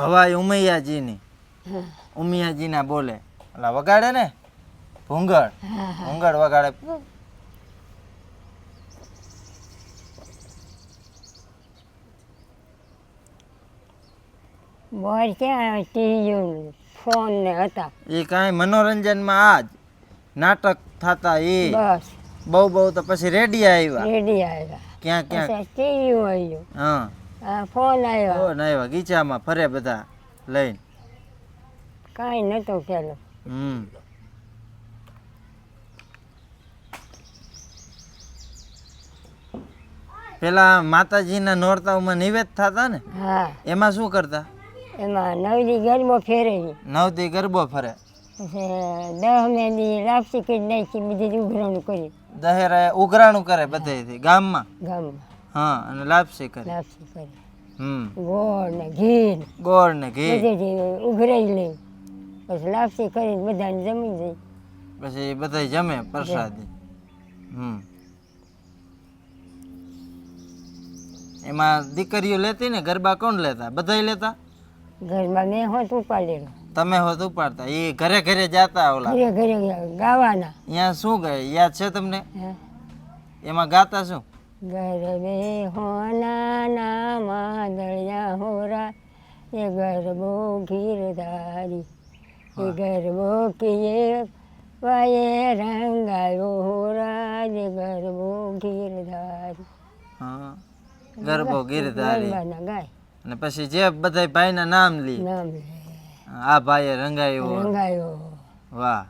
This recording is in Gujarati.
ભવાઈ ઉમૈયાજીની. ઉમિયાજીના બોલે. ઓલા વગાડે ને? ભૂંગળ. ભૂંગળ વગાડે. ક્યાં ટીવી ફોન ને હતા? એ કાંઈ મનોરંજનમાં આ જ નાટક થતા એ. બસ. બહુ બહુ તો પછી રેડિયા આવ્યા. રેડિયા આવ્યા. ક્યાં ક્યાં? ટીવી આવ્યું. હા. આ ફોન આવ્યો. ફોન આવ્યો ગીચામાં ફરે બધા લઈને. કાંઈ નહોતું પેલું હમ. પેલા માતાજીના નોરતાઓમાં નિવેદ થતા ને? હા. એમાં શું કરતા? એમાં નવદી ગરબો ફેરે નવદી ગરબો ફરે. દહ મેંદી લાપસી કરી નાખી બધી ઉઘરાણું કરી દહેરા ઉઘરાણું કરે બધેથી ગામમાં? ગામમાં. હા અને લાપસી કરે? લાપસી કરી? હમ. ગોળ ને ઘી ગોળ ને ઘી. બધે ઉઘરાઈ લઈ પછી લાપસી કરીને બધાને જમી જઈ પછી બધા જમે પ્રસાદી. હમ. એમાં દીકરીઓ લેતી ને ગરબા કોણ લેતા? બધાય લેતા? ગરબા મેં હોત ઉપાડેલો. તમે હોત ઉપાડતા. એ ઘરે ઘરે જાતા ઓલા. ઘરે ઘરે ગાવાના. ત્યાં શું ગાય? યાદ છે તમને? એમાં ગાતા શું? ગરબે હોના ના માદળિયા હોરા એ ગરબો ગીરધારી એ ગરબો કિયે વાયે રંગાયો હોરા એ ગરબો ગીરધારી. હા ગરબો ગીરધારી. ગાય. અને પછી જે બધા ભાઈના નામ લી નામ લે. આ ભાઈએ રંગાયો. રંગાયો. વાહ.